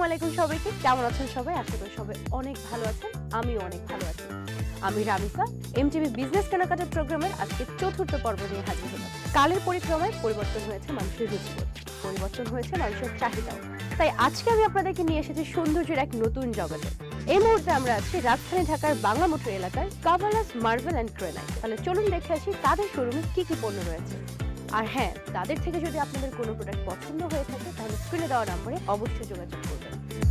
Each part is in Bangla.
সবাইকে। কেমন আছেন সবাই? আশা করি সবাই অনেক ভালো আছেন। আমিও অনেক ভালো আছি। আমি রামিসা এমটিভি বিজনেস কেনাকাটার প্রোগ্রামের আজকে চতুর্থ পর্ব নিয়ে হাজির হলাম। কালের পরিক্রমায় পরিবর্তন হয়েছে মানুষের রুচিবোধ। পরিবর্তন হয়েছে মানুষের চাহিদাও। তাই আজকে আমি আপনাদেরকে নিয়ে এসেছি সৌন্দর্যের এক নতুন জগতে। এই মুহূর্তে আমরা আছি রাজধানী ঢাকার বাংলা মোটর এলাকায় কাভালাস মার্বেল অ্যান্ড গ্রেনাইট তাহলে চলুন দেখে আসি তাদের শোরুমে কি কি পণ্য রয়েছে। আর হ্যাঁ তাদের থেকে যদি আপনাদের কোনো প্রোডাক্ট পছন্দ হয়ে থাকে, তাহলে স্ক্রিনে দেওয়া নম্বরে অবশ্যই যোগাযোগ করবেন।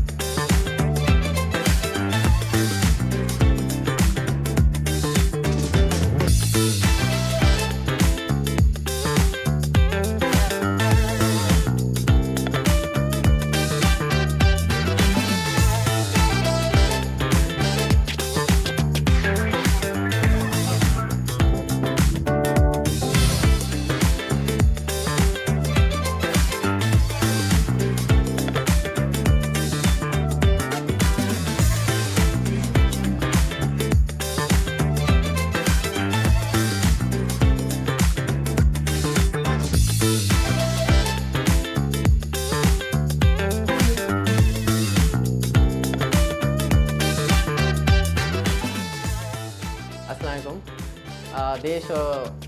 দেশ ও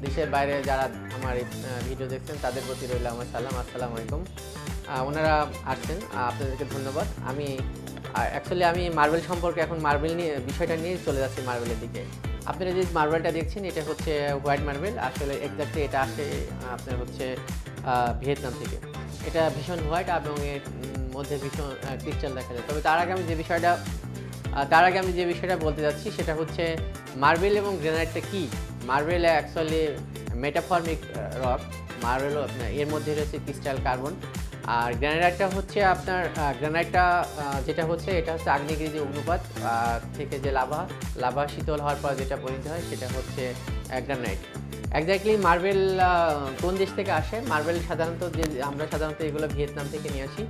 দেশের বাইরে যারা আমার ভিডিও দেখছেন, তাদের প্রতি রইল আমার সালাম, আসসালামু আলাইকুম। ওনারা আসছেন আপনাদেরকে ধন্যবাদ। আমি অ্যাকচুয়ালি আমি মার্বেল সম্পর্কে এখন মার্বেল নিয়ে, বিষয়টা নিয়ে চলে যাচ্ছি মার্বেলের দিকে। আপনারা যে মার্বেলটা দেখছেন, এটা হচ্ছে হোয়াইট মার্বেল আসলে এক্স্যাক্টলি এটা আসে আপনার হচ্ছে ভিয়েতনাম থেকে। এটা ভীষণ হোয়াইট এবং এর মধ্যে ভীষণ ক্রিস্টাল দেখা যায়। তবে তার আগে আমি যে বিষয়টা তার আগে আমি যে বিষয়টা বলতে যাচ্ছি, সেটা হচ্ছে মার্বেল এবং গ্রেনাইটটা কি? Marble actually metamorphic rock marble এর মধ্যে রয়েছে ক্রিস্টাল কার্বন আর গ্রানাইটটা হচ্ছে আপনার গ্রানাইটটা যেটা হচ্ছে, এটা হচ্ছে আগ্নেয়গিরি যে অনুপাত থেকে যে লাভা লাভা শীতল হওয়ার পর যেটা পরিণত হয়, সেটা হচ্ছে গ্রানাইট এক্স্যাক্টলি মার্বেল কোন দেশ থেকে আসে? মার্বেল সাধারণত যে, আমরা সাধারণত এগুলো ভিয়েতনাম থেকে নিয়ে আসি।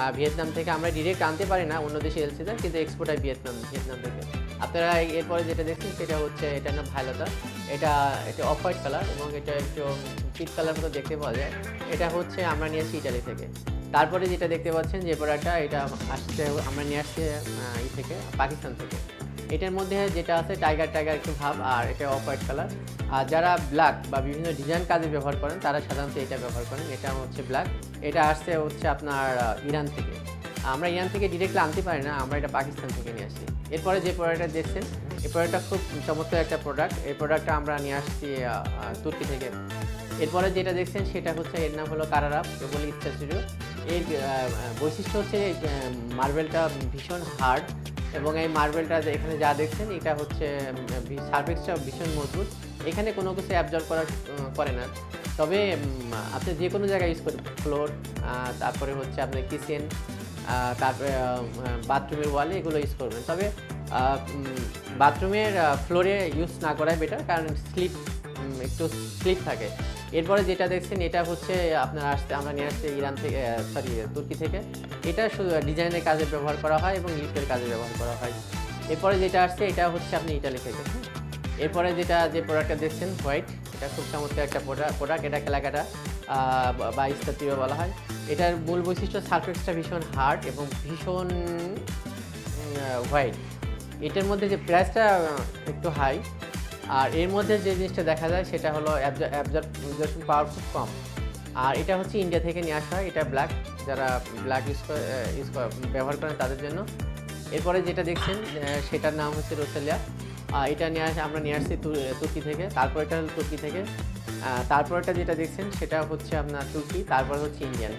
আর ভিয়েতনাম থেকে আমরা ডিরেক্ট আনতে পারি না, অন্য দেশে এলসি কিন্তু এক্সপোর্ট হয় ভিয়েতনাম ভিয়েতনাম থেকে। আপনারা এরপরে যেটা দেখছেন সেটা হচ্ছে এটা না ভাইলতা এটা এটা অফ হোয়াইট কালার এবং এটা একটু পিট কালার মতো দেখতে পাওয়া যায়। এটা হচ্ছে আমরা নিয়ে আসছি ইটালি থেকে। তারপরে যেটা দেখতে পাচ্ছেন যে প্রোডাক্টটা এটা আসছে আমরা নিয়ে আসছি ই থেকে, পাকিস্তান থেকে। এটার মধ্যে যেটা আছে টাইগার টাইগার একটু ভাব আর এটা অফ হোয়াইট কালার আর যারা ব্ল্যাক বা বিভিন্ন ডিজাইন কাজে ব্যবহার করেন, তারা সাধারণত এটা ব্যবহার করেন। এটা হচ্ছে ব্ল্যাক এটা আসছে হচ্ছে আপনার ইরান থেকে। আমরা ইরান থেকে ডিরেক্টলি আনতে পারি না, আমরা এটা পাকিস্তান থেকে নিয়ে আসি। এরপরে যে প্রোডাক্টটা দেখছেন, এই প্রোডাক্টটা খুব চমৎকার একটা প্রোডাক্ট এই প্রোডাক্টটা আমরা নিয়ে আসছি তুর্কি থেকে। এরপরে যেটা দেখছেন, সেটা হচ্ছে, এর নাম হলো কারারাপ কেবল ইচ্ছা স্টুডিও এর বৈশিষ্ট্য হচ্ছে মার্বেলটা ভীষণ হার্ড এবং এই মার্বেলটা এখানে যা দেখছেন, এটা হচ্ছে সার্ফেক্সটা ভীষণ মজবুত। এখানে কোনো কিছু অ্যাবজর্ব করা করে না। তবে আপনি যে কোনো জায়গায় ইউজ করবেন ফ্লোর তারপরে হচ্ছে আপনার কিচেন তারপরে বাথরুমের ওয়ালে এগুলো ইউজ করবেন। তবে বাথরুমের ফ্লোরে ইউজ না করাই বেটার কারণ স্লিপ একটু স্লিপ থাকে। এরপরে যেটা দেখছেন, এটা হচ্ছে আপনার আসতে, আমরা নিয়ে আসছি ইরান থেকে সরি তুর্কি থেকে। এটা শুধু ডিজাইনের কাজে ব্যবহার করা হয় এবং লিফটের কাজে ব্যবহার করা হয়। এরপরে যেটা আসছে, এটা হচ্ছে আপনি ইটালি থেকে? এরপরে যেটা, যে প্রোডাক্টটা দেখছেন হোয়াইট এটা খুব চমৎকার একটা প্রোডাক্ট এটা কেলাকাটা। বা- ইস্তাতীয় বলা হয়। এটার মূল বৈশিষ্ট্য সারফেসটা ভীষণ হার্ড এবং ভীষণ হোয়াইট এটার মধ্যে যে প্রাইসটা একটু হাই আর এর মধ্যে যে জিনিসটা দেখা যায় সেটা হলো অ্যাবজর্পশন পাওয়ার খুব কম। আর এটা হচ্ছে ইন্ডিয়া থেকে নিয়ে আসা হয় এটা ব্ল্যাক যারা ব্ল্যাক ইউজ ইউজ ব্যবহার করেন তাদের জন্য। এরপরে যেটা দেখছেন সেটার নাম হচ্ছে রোসেলিয়া। এটা নিয়ে আসে আমরা নিয়ে আসছি তুর্কি থেকে। তারপর এটা হলো তুর্কি থেকে। তারপরটা যেটা দেখছেন সেটা হচ্ছে আপনার তুর্কি তারপর হচ্ছে ইন্ডিয়ান।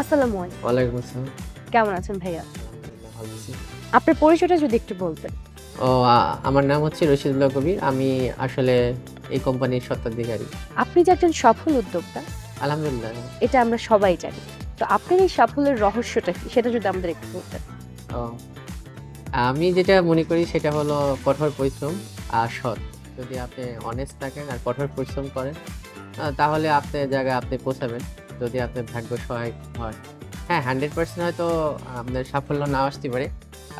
আসসালামু আলাইকুম। ওয়ালাইকুম আসসালাম। কেমন আছেন ভাইয়া? ভালো আছি। আপনার পরিচয়টা যদি একটু বলতেন। ও আমার নাম হচ্ছে রশিদুল্লাহ কবির। আমি আসলে এই কোম্পানির স্বত্বাধিকারী। আপনি যে একজন সফল উদ্যোক্তা আলহামদুলিল্লাহ। এটা আমরা সবাই জানি। তো আপনার এই সাফল্যের রহস্যটা কি? সেটা যদি আমাদের একটু বলতেন। ও আমি যেটা মনে করি সেটা হলো কঠোর পরিশ্রম আর সৎ। যদি আপনি অনেস্ট থাকেন আর কঠোর পরিশ্রম করেন তাহলে আপনি জায়গায় আপনি পৌঁছাবেন। যদি আপনার ভাগ্য সহায় হয়। হ্যাঁ হান্ড্রেড পার্সেন্ট হয়তো আপনার সাফল্য না আসতে পারে।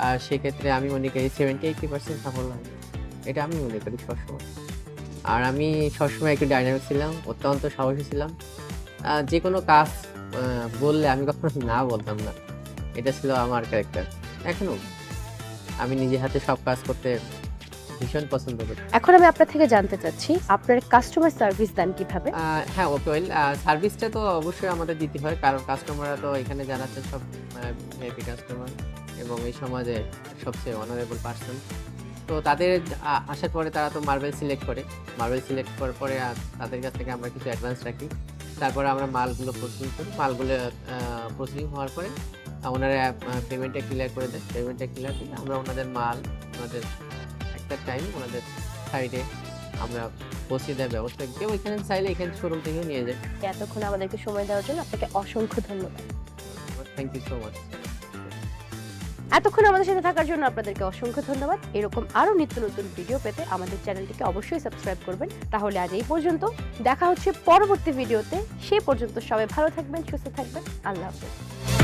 আর সেক্ষেত্রে আমি মনে করি সেভেন্টি এইটি পার্সেন্ট সাফল্য হবে। এটা আমি মনে করি সবসময়। আর আমি সবসময় একটু ডাইনামিক ছিলাম অত্যন্ত সাহসী ছিলাম। যে কোনো কাজ বললে আমি কখনো না বলতাম না। এটা ছিল আমার ক্যারেক্টার এখনও আমি নিজে হাতে সব কাজ করতে ভীষণ পছন্দ করি। এখন আমি আপনার থেকে জানতে চাচ্ছি আপনার কাস্টমার সার্ভিস দেন কীভাবে? হ্যাঁ ওকে ওয়েল সার্ভিসটা তো অবশ্যই আমাদের দিতে হয় কারণ কাস্টমাররা তো এখানে আছে সব কাস্টমার এবং এই সমাজে সবচেয়ে অনারেবল পার্সন তো তাদের আসার পরে তারা তো মার্বেল সিলেক্ট করে। মার্বেল সিলেক্ট করার পরে তাদের কাছ থেকে আমরা কিছু অ্যাডভান্স রাখি। তারপরে আমরা মালগুলো প্রসেসিং করি। মালগুলো প্রসেসিং হওয়ার পরে ওনারা পেমেন্টটা ক্লিয়ার করে দেয়। পেমেন্টটা ক্লিয়ার দিলে আমরা ওনাদের মাল ওনাদের একটা টাইম ওনাদের সাইডে আমরা পৌঁছে দেওয়ার ব্যবস্থা কেউ এখানে চাইলে এখানে শোরুম থেকেও নিয়ে যায়। এতক্ষণ আমাদেরকে সময় দেওয়ার জন্য আপনাকে অসংখ্য ধন্যবাদ। থ্যাংক ইউ সো মাচ এতক্ষণ আমাদের সাথে থাকার জন্য আপনাদেরকে অসংখ্য ধন্যবাদ। এরকম আরও নিত্য নতুন ভিডিও পেতে আমাদের চ্যানেলটিকে অবশ্যই সাবস্ক্রাইব করবেন। তাহলে আজ এই পর্যন্ত। দেখা হচ্ছে পরবর্তী ভিডিওতে। সে পর্যন্ত সবাই ভালো থাকবেন, সুস্থ থাকবেন। আল্লাহ হাফেজ।